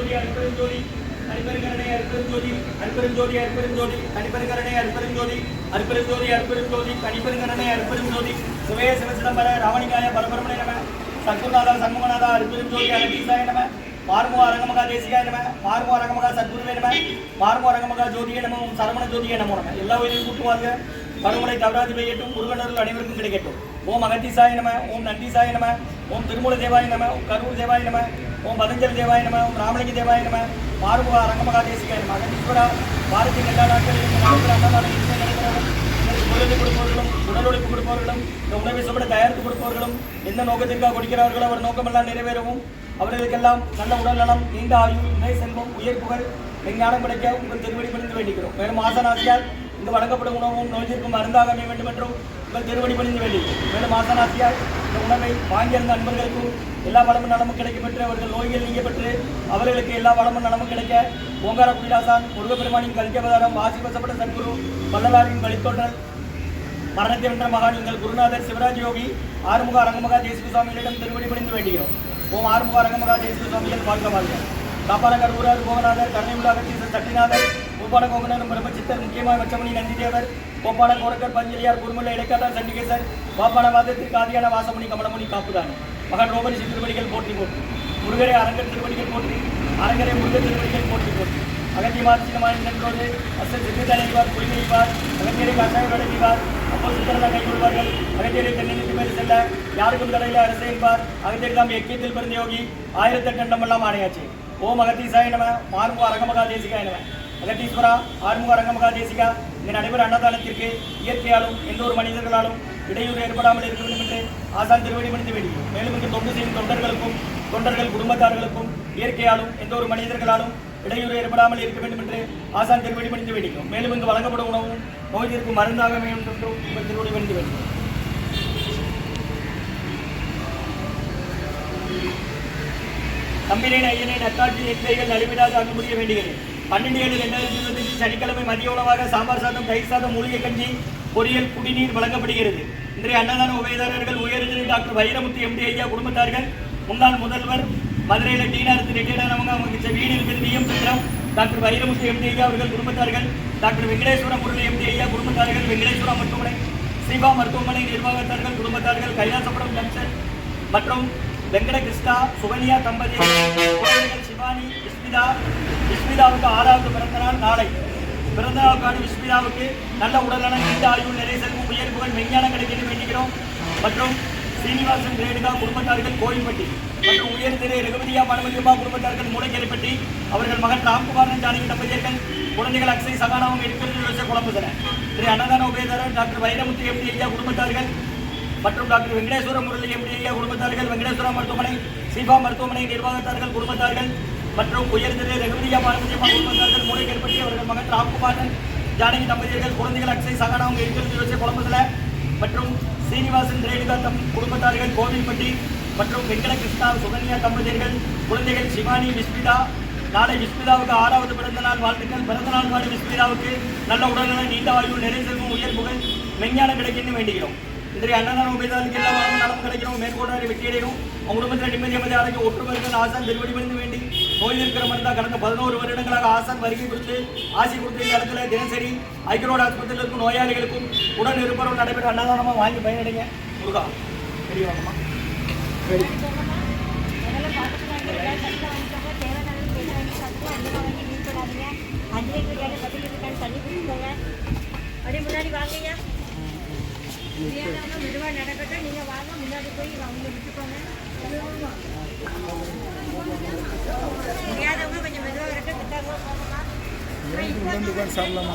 அற்பெருஞ்சோதி அற்பெருஞ்சோதி அற்பெருங்கரணை அற்பெருஞ்சோதி அற்பெருஞ்சோதி அற்பெருஞ்சோதி தனிப்பெருங்கரணை அற்பெருஞ்சோதி அற்பெருஞ்சோதி அற்பெருஞ்சோதி தனிப்பெருங்கரணை அற்பெருஞ்சோதி சுவே சிவசிதம்பர ராவணிகாய பரபரமனை நம. சத்குநாதா சண்முகநாதா அற்பெருஞ்சோதி அனதீசாய நம. மார்மோ அரங்கமகா தேசிகாய நம. மார்மோ அரங்கமகா சத்குருவே நம. மார்மோ அரங்கமகா ஜோதியே நம. ஓம் சரவண ஜோதியே நமோ நம. எல்லா உயிரையும் கூட்டுவாங்க. பருமனை தவறாதி பெய்யட்டும் முருகனர்கள் அனைவருக்கும் கிடைக்கட்டும் ஓம் அகத்தீசாய நம. ஓம் நந்தீசாய நம. ஓம் திருமூல தேவாய நம. ஓம் கரூர் தேவாய நம. ஓம் பதஞ்சலி தேவாய நம ஓம் ராமலிங்க தேவாய நம மாறுமுக ரங்கமகா தேசிகாய நம அகத்தீஸ்வரா பாரதி எல்லா நாட்களிலும் நடக்கிற உடலுக்கு கொடுப்பவர்களும் உடல் உழைப்பு கொடுப்பவர்களும் இந்த உணவை சுவட தயாரித்து கொடுப்பவர்களும் எந்த நோக்கத்திற்காக கொடுக்கிறார்களோ அவர் நோக்கமெல்லாம் நிறைவேறவும் அவர்களுக்கெல்லாம் நல்ல உடல் நலம் நீண்ட ஆயுள் இணை செல்வம் உயர் புகழ் விஞ்ஞானம் கிடைக்க உங்கள் திருவடி பணிந்து வேண்டிக்கிறோம் மேலும் ஆசனாசியால் இங்கு வழங்கப்படும் உணவும் நோய்த்திற்கும் மருந்தாக அமைய வேண்டும் என்றும் உங்கள் திருவடி பணிந்து வேண்டி. மேலும் ஆசனாசியால் இந்த உணவை வாங்கியிருந்த அன்பர்களுக்கும் எல்லா வளமும் நலமும் கிடைக்க பெற்று அவர்கள் நோய்கள் நீங்க பெற்று அவர்களுக்கு எல்லா வளமும் நலமும் கிடைக்க ஓங்கார குடிலாசான் முருகப்பெருமானின் கலிக்கவதாரம் வாசி வசப்பட்ட சத்குரு வள்ளலாரின் வழித்தோன்றல் மரணத்தை வென்ற மகான் எங்கள் குருநாதர் சிவராஜ் யோகி ஆறுமுக அரங்கமகா தேசிக சுவாமிகளிடம் திருவடி பணிந்து வேண்டுகிறோம். ஓம் ஆறுமுக அரங்கமகா தேசிக சுவாமிகள் வாழ்க வாழ்க. காப்பாளர் ஊரார் கோகநாதர் கருணை அகத்தீசர் சட்டிநாதர் பூபால கோகனரும் பிரபச்சித்தர் முக்கியமாக வச்சமணி நந்திதேவர் கோப்பால கோரக்கர் பஞ்சலியார் குருமுல்ல இடைக்காட்டார் சண்டிகேசர் பாப்பான வாதத்திற்கு ஆதியான வாசமணி கமலமணி காப்புதான். மகன் ரோபரி திருவடிகள் போற்றி போற்றி. முருகரை அரங்கர் திருவடிகள் போற்றி. அரங்கரை முருகர் திருவடிகள் போற்றி போற்றி. அகத்திய மாற்றினமான நின்றோடு அசல் சிறுதலைவார் குடிமைப்பார் அகத்தியரை கட்டாயம் அடைவார் அப்போ சித்தரதா கைகொள்வார்கள் அகத்தியரை தென்னிட்டு மேல் செல்ல யாருக்கும் தடையில என்பார். அகத்தியர் தாம் எக்கியத்தில் பிறந்த யோகி. ஆயிரத்தெட்டு எண்ணமெல்லாம் ஆணையாச்சு. ஓம் அகத்தீசாய நம மார்பு அரங்கமகா தேசிகாய நம. அகத்தீஸ்வரா ஆறுமுக அரங்கமகா தேசிகா இங்கு நடைபெற அன்னதானத்திற்கு இயற்கையாலும் எந்த ஒரு மனிதர்களாலும் இடையூறு ஏற்படாமல் இருக்க வேண்டும் என்று ஆசான் திருவடி மணிந்து வேண்டுகிறோம். மேலும் இங்கு தொண்டு செய்யும் தொண்டர்களுக்கும் தொண்டர்கள் குடும்பத்தார்களுக்கும் இயற்கையாலும் எந்த ஒரு மனிதர்களாலும் இடையூறு ஏற்படாமல் இருக்க வேண்டும் என்று ஆசான் திருவடி மணிந்து வேண்டுகிறோம். மேலும் இங்கு வழங்கப்படும் உணவும் நோய் தீர்க்கும் மருந்தாக வேண்டும் என்றும் திருவடி மணிந்து வேண்டும் தம்பினேன் ஐயனே அக்காட்சி நிலைகள் நலிவிடாது அங்கு முடிய வேண்டுகிறேன். பன்னெண்டு ஏழு ரெண்டாயிரத்தி இருபத்தஞ்சு சனிக்கிழமை மதிய உணவாக சாம்பார் சாதம் தயிர் சாதம் மூலிகை கஞ்சி பொரியல் குடிநீர் வழங்கப்படுகிறது. இன்றைய அன்னதான உபயதாரர்கள் உயர்திரு டாக்டர் வைரமுத்து எம்டி ஐயா குடும்பத்தார்கள் முன்னாள் முதல்வர் மதுரையில் டீனாரத்து ரிட்டையர்டானவங்க அவங்க வீடு இருக்கிறது TM Sundaram doctor Vairamuthu MD ஐயா அவர்கள் குடும்பத்தார்கள் டாக்டர் வெங்கடேஸ்வரம் முருகன் எம்டி ஐயா குடும்பத்தார்கள் வெங்கடேஸ்வரம் மருத்துவமனை சிவா மருத்துவமனை நிர்வாகத்தார்கள் குடும்பத்தார்கள் கைலாசபுரம் ஜங்ஷன் மற்றும் வெங்கட கிருஷ்ணா சுகன்யா தம்பதி சிவானி விஸ்மிதா விஸ்மிதாவுக்கு ஆறாவது பிறந்த நாள். நாளை பிறந்த நாளுக்கான விஸ்மிதாவுக்கு நல்ல உடல்நலம் நீண்ட ஆயுள் நிறை செல்வம் உயர் புகழ் மெஞ்ஞானம் கிடைக்கிறது வேண்டுகிறோம் மற்றும் சீனிவாசன் ரேணுகா குடும்பத்தார்கள் கோயில்பட்டி மற்றும் உயர் திரு ரகுபதியா மனுமதியம்மா குடும்பத்தார்கள் மூளைக்கரைப்பட்டி அவர்கள் மகன் ராம்குமாரன் ஜானகி தம்பதியர்கள் குழந்தைகள் அக்ஷய் சகானாவும் இருக்கிறது யோசிச்ச குழம்புதன திரு அன்னதான உபயதாரர் டாக்டர் வைரமுத்து எம்டி ஐயா குடும்பத்தார்கள் மற்றும் டாக்டர் வெங்கடேஸ்வர முரளி எம்டி ஐயா குடும்பத்தார்கள் வெங்கடேஸ்வரா மருத்துவமனை சீபா மருத்துவமனை நிர்வாகத்தார்கள் குடும்பத்தார்கள் மற்றும் உயர்திரு ரகுபதியா பாரம்பரியமா குடும்பத்தார்கள் மூளைக்கேற்பட்டி அவர்கள் மகன் ராம்குமாரன் ஜானகி தம்பதியர்கள் குழந்தைகள் அக்ஷய் சகானாவும் இருக்கிறது யோசிச்ச குழம்புதல. மற்றும் சீனிவாசன் ரேணுகா தம் குடும்பத்தார்கள் கோவில்பட்டி மற்றும் வெங்கட கிருஷ்ணா சுகன்யா தம்பதியர்கள் குழந்தைகள் சிவானி விஸ்மிதா. நாளை விஸ்மிதாவுக்கு ஆறாவது பிறந்த நாள். வாழ்த்துக்கள். பிறந்த நாள் வாழ விஸ்மிதாவுக்கு. நல்ல உடல்நலம் நீண்ட ஆயுள் நிறை செல்வம் உயர் புகழ் மெஞ்ஞானம் கிடைக்குன்னு வேண்டுகிறோம் இன்றைய அன்னதான உபயதாருக்கு எல்லா வளமும் நலம் கிடைக்கிறோம் மேற்கொண்டாரி வெற்றியடையும் உங்க குடும்பத்தில் நிம்மதி அமைதி ஆரோக்கிய ஆசான் திருவடி மருந்து நோய் இருக்கிற மருந்தா கடந்த பதினோரு வருடங்களாக ஆசான் வருகை கொடுத்து ஆசி கொடுத்து இந்த இடத்துல தினசரி ஐக்கிரோடு ஆஸ்பத்திரியில் இருக்கும் நோயாளிகளுக்கும் உடன் இருப்பவர்கள் நடைபெற்ற அன்னதானமாக வாங்கி பயனடைங்க. முருகா பெரிய வாங்கம்மா முன்னாடி முடியாதவங்க மெதுவாக நடக்கட்டும் நீங்கள் வாங்க முன்னாடி போய் அவங்க விட்டுக்கோங்க உட்காந்து சாப்பிடலாமா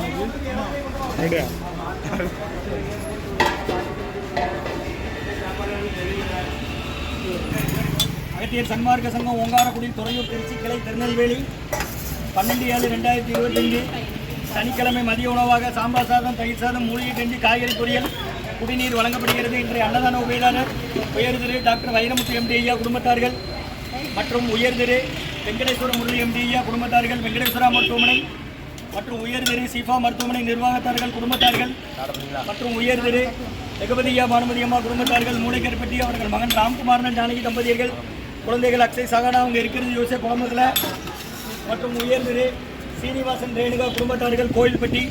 அகத்தியர் சன்மார்க்க சங்கம் ஓங்காரக்குடி துறையூர் திருச்சி கிளை திருநெல்வேலி பன்னெண்டு ஏழு ரெண்டாயிரத்தி இருபத்தஞ்சு சனிக்கிழமை மதிய உணவாக சாம்பார் சாதம் தயிர் சாதம் மூலிகை கஞ்சி காய்கறி பொரியல் குடிநீர் வழங்கப்படுகிறது. இன்றைய அன்னதான உபயதாரர் உயர் திரு டாக்டர் வைரமுத்து எம்டி ஐயா குடும்பத்தார்கள். மற்றும் உயர்திரு வெங்கடேஸ்வர முரளி எம்டி குடும்பத்தார்கள் வெங்கடேஸ்வரா மருத்துவமனை மற்றும் உயர்திரு சிஃபா மருத்துவமனை நிர்வாகத்தார்கள் குடும்பத்தார்கள் மற்றும் உயர் ஜெகபதியா பானுமதி அம்மா குடும்பத்தார்கள் மூளைக்கருப்பட்டி அவர்கள் மகன் ராம்குமாரன் ஜானகி தம்பதியர்கள் குழந்தைகள் அக்ஷய் சகானா அவங்க இருக்கிறது யோசிய குழம்புல. மற்றும் உயர்திரு சீனிவாசன் ரேணுகா குடும்பத்தார்கள் கோயில்பட்டி.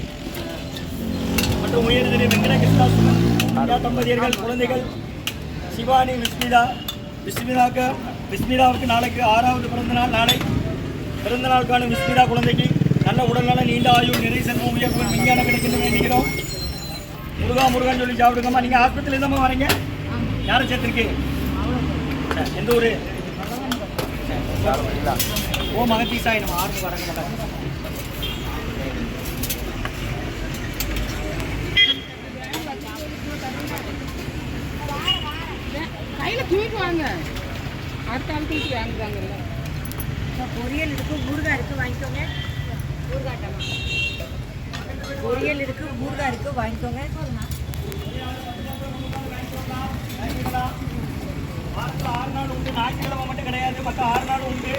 மற்றும் உயர்திரு வெங்கடகிருஷ்ணா சுமன் தம்பதியர்கள் குழந்தைகள் சிவானி விஸ்மிதா விஸ்மிதாக்கு விஸ்மிதாவுக்கு நாளைக்கு ஆறாவது பிறந்த நாள் நாளை பிறந்த காணும் விஸ்மிதா குழந்தைக்கு நல்ல உடல்நல நீண்ட ஆயுள் நிறை செல்வம் உயர்வுகள் விஞ்ஞானம் கிடைக்கணும் வேண்டிக்கிறோம் முருகா முருகான்னு சொல்லி சாப்பிடுங்கம்மா. நீங்கள் ஆஸ்பத்திரியில் இருந்தாம்மா வரீங்க? யாரை சேர்த்துருக்கீங்க எந்த ஊர்? ஓ மகத்தி சாய் நம்ம ஆறு வரங்க தூக்கி வாங்குறாங்கல்ல பொரியல் இருக்கு ஊறுகாய் இருக்கு வாங்கிக்கோங்க. ஊறுகாட்டமா பொரியல் இருக்கு ஊறுகாய் இருக்கு வாங்கிக்கோங்க. வாரத்தில் ஆறு நாள் உண்டு. ஞாயிற்றுக்கிழமை மட்டும் கிடையாது. மற்ற ஆறு நாள் உண்டு.